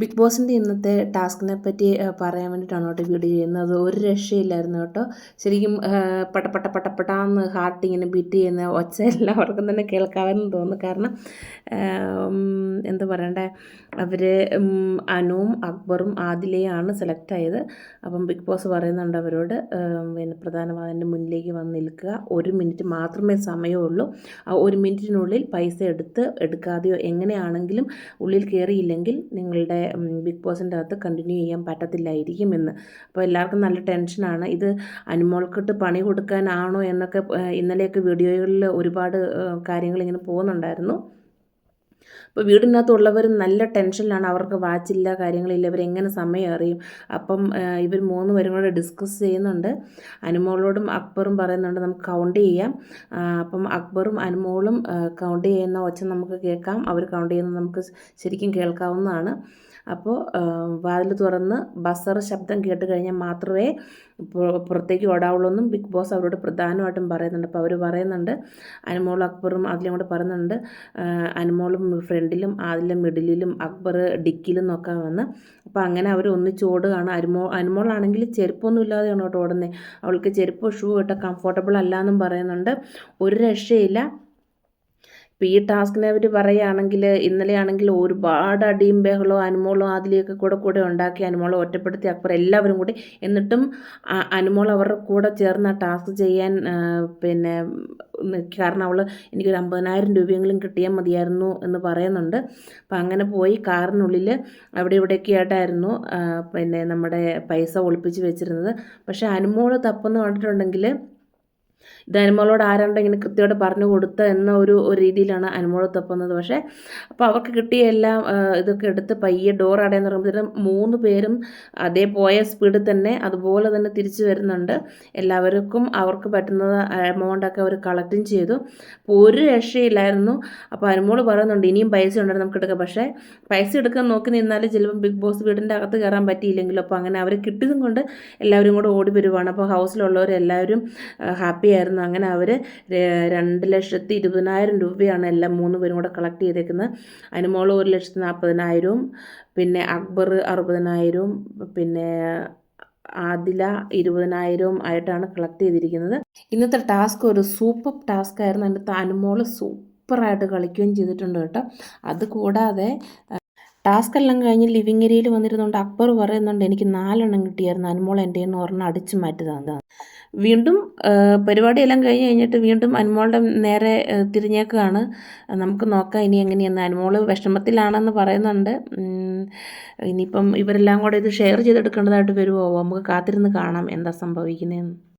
Big ബോസിന്റെ ഇന്നത്തെ ടാസ്കിനെ പറ്റി പറയാൻ വേണ്ടിയിട്ടാണ് കേട്ടോ വീഡിയോ ചെയ്യുന്നത്. ഒരു രക്ഷയില്ലായിരുന്നു കേട്ടോ. ശരിക്കും പട്ടപ്പെട്ട പട്ടപ്പെട്ടാന്ന് പട്ട ഹാർട്ട് ഇങ്ങനെ ബീറ്റ് ചെയ്യുന്ന ഒച്ച എല്ലാവർക്കും തന്നെ കേൾക്കാമെന്ന് തോന്നുന്നു. കാരണം എന്താ പറയണ്ടേ? അവർ അനുവും അക്ബറും ആദിലയാണ് സെലക്ട് ആയത്. അപ്പം ബിഗ് ബോസ് പറയുന്നുണ്ട് അവരോട് പിന്നെ പ്രധാനമാതിന്റെ മുന്നിലേക്ക് വന്ന് നിൽക്കുക. ഒരു മിനിറ്റ് മാത്രമേ സമയമുള്ളൂ. ആ ഒരു മിനിറ്റിനുള്ളിൽ പൈസ എടുത്ത് എടുക്കാതെയോ എങ്ങനെയാണെങ്കിലും ഉള്ളിൽ കയറിയില്ലെങ്കിൽ നിങ്ങളുടെ ബിഗ് ബോസിന്റെ അകത്ത് കണ്ടിന്യൂ ചെയ്യാൻ പറ്റത്തില്ലായിരിക്കും എന്ന്. അപ്പോൾ എല്ലാവർക്കും നല്ല ടെൻഷനാണ് ഇത് അനുമോൾക്കിട്ട് പണി കൊടുക്കാനാണോ എന്നൊക്കെ ഇന്നലെയൊക്കെ വീഡിയോകളിൽ ഒരുപാട് കാര്യങ്ങൾ ഇങ്ങനെ പോകുന്നുണ്ടായിരുന്നു. അപ്പോൾ വീടിനകത്തുള്ളവർ നല്ല ടെൻഷനിലാണ്. അവർക്ക് വാച്ചില്ല കാര്യങ്ങളില്ല. ഇവരെങ്ങനെ സമയം അറിയും? അപ്പം ഇവർ മൂന്ന് പേരും കൂടെ ഡിസ്കസ് ചെയ്യുന്നുണ്ട്. അനുമോളോടും അക്ബറും പറയുന്നുണ്ട് നമുക്ക് കൗണ്ട് ചെയ്യാം. അപ്പം അക്ബറും അനുമോളും കൗണ്ട് ചെയ്യുന്ന ഒച്ച നമുക്ക് കേൾക്കാം. അവർ കൗണ്ട് ചെയ്യുന്നത് നമുക്ക് ശരിക്കും കേൾക്കാവുന്നതാണ്. അപ്പോൾ വാതിൽ തുറന്ന് ബസർ ശബ്ദം കേട്ട് കഴിഞ്ഞാൽ മാത്രമേ പുറത്തേക്ക് ഓടാവുള്ളൂ എന്നും ബിഗ് ബോസ് അവരോട് പ്രധാനമായിട്ടും പറയുന്നുണ്ട്. അപ്പോൾ അവർ പറയുന്നുണ്ട് അനുമോളും അക്ബറും അതിലും കൂടെ പറയുന്നുണ്ട് അനുമോളും ഫ്രണ്ടിലും ആദിലും മിഡിലും അക്ബർ ഡിക്കിലും നോക്കാൻ വന്ന് അപ്പോൾ അങ്ങനെ അവർ ഒന്നിച്ച് ഓടുകയാണ്. അനുമോ അനുമോളാണെങ്കിൽ ചെരുപ്പൊന്നും ഇല്ലാതെയാണ് കേട്ടോ ഓടുന്നത്? അവൾക്ക് ചെരുപ്പ് ഷൂ ഇട്ട കംഫർട്ടബിൾ അല്ല എന്നും പറയുന്നുണ്ട്. ഒരു രക്ഷയില്ല. ഇപ്പോൾ ഈ ടാസ്കിനെ അവർ പറയുകയാണെങ്കിൽ ഇന്നലെയാണെങ്കിൽ ഒരുപാട് അടിയും ബഹളവും അനുമോളും അതിലേക്ക് കൂടെ കൂടെ ഉണ്ടാക്കി അനുമോളെ ഒറ്റപ്പെടുത്തി അക്ബർ എല്ലാവരും കൂടി. എന്നിട്ടും അനുമോൾ അവരുടെ കൂടെ ചേർന്ന് ആ ടാസ്ക് ചെയ്യാൻ പിന്നെ കാരണം അവൾ എനിക്കൊരു അമ്പതിനായിരം രൂപയെങ്കിലും കിട്ടിയാൽ മതിയായിരുന്നു എന്ന് പറയുന്നുണ്ട്. അപ്പം അങ്ങനെ പോയി കാറിനുള്ളിൽ അവിടെ ഇവിടെയൊക്കെ ആയിട്ടായിരുന്നു പിന്നെ നമ്മുടെ പൈസ ഒളിപ്പിച്ച് വെച്ചിരുന്നത്. പക്ഷേ അനുമോൾ തപ്പെന്ന് കണ്ടിട്ടുണ്ടെങ്കിൽ ഇത് അനുമോളോട് ആരാണ്ട് ഇങ്ങനെ കൃത്യമായിട്ട് പറഞ്ഞു കൊടുത്ത എന്ന ഒരു രീതിയിലാണ് അനുമോൾ തപ്പുന്നത്. പക്ഷേ അപ്പോൾ അവർക്ക് കിട്ടിയ എല്ലാം ഇതൊക്കെ എടുത്ത് പയ്യെ ഡോർ അടയെന്ന് പറയുമ്പോഴത്തേനും മൂന്ന് പേരും അതേ പോയ സ്പീഡിൽ തന്നെ അതുപോലെ തന്നെ തിരിച്ചു വരുന്നുണ്ട്. എല്ലാവർക്കും അവർക്ക് പറ്റുന്ന എമൗണ്ടൊക്കെ അവർ കളക്റ്റും ചെയ്തു. അപ്പോൾ ഒരു രക്ഷയില്ലായിരുന്നു. അപ്പോൾ അനുമോൾ പറയുന്നുണ്ട് ഇനിയും പൈസ ഉണ്ടായിരുന്നു നമുക്ക് എടുക്കാം. പക്ഷേ പൈസ എടുക്കാൻ നോക്കി നിന്നാൽ ചിലപ്പം ബിഗ് ബോസ് വീടിന്റെ അകത്ത് കയറാൻ പറ്റിയില്ലെങ്കിലും അപ്പോൾ അങ്ങനെ അവർ കിട്ടിയതും കൊണ്ട് എല്ലാവരും കൂടെ ഓടി വരുവാണ്. അപ്പോൾ ഹൗസിലുള്ളവരെല്ലാവരും ഹാപ്പി ആയിരുന്നു അങ്ങനെ അവർ രണ്ട് ലക്ഷത്തി ഇരുപതിനായിരം രൂപയാണ് എല്ലാം മൂന്ന് പേരും കൂടെ കളക്ട് ചെയ്തേക്കുന്നത്. മോൾ ഒരു ലക്ഷത്തി നാൽപ്പതിനായിരവും പിന്നെ അക്ബർ അറുപതിനായിരവും പിന്നെ ആദില ഇരുപതിനായിരവും ആയിട്ടാണ് കളക്ട് ചെയ്തിരിക്കുന്നത്. ഇന്നത്തെ ടാസ്ക് ഒരു സൂപ്പർ ടാസ്ക് ആയിരുന്നു. അതിന്റെ അനുമോൾ സൂപ്പറായിട്ട് കളിക്കുകയും ചെയ്തിട്ടുണ്ട് കേട്ടോ. അതുകൂടാതെ ടാസ്ക് എല്ലാം കഴിഞ്ഞ് ലിവിങ് ഏരിയയിൽ വന്നിരുന്നുകൊണ്ട് അക്ബർ പറയുന്നുണ്ട് എനിക്ക് നാലെണ്ണം കിട്ടിയായിരുന്നു. അനുമോൾ എന്റെ നിന്ന് ഒരെണ്ണം അടിച്ചു മാറ്റി തന്നതാണ് വീണ്ടും പരിപാടിയെല്ലാം കഴിഞ്ഞ് കഴിഞ്ഞിട്ട് വീണ്ടും അനുമോളുടെ നേരെ തിരിഞ്ഞേക്കാണ്. നമുക്ക് നോക്കാം ഇനി എങ്ങനെയെന്ന്. അനുമോൾ വിഷമത്തിലാണെന്ന് പറയുന്നുണ്ട്. ഇനിയിപ്പം ഇവരെല്ലാം കൂടെ ഇത് ഷെയർ ചെയ്തെടുക്കേണ്ടതായിട്ട് വരുമോ നമുക്ക് കാത്തിരുന്ന് കാണാം. എന്താ സംഭവിക്കുന്നതെന്ന്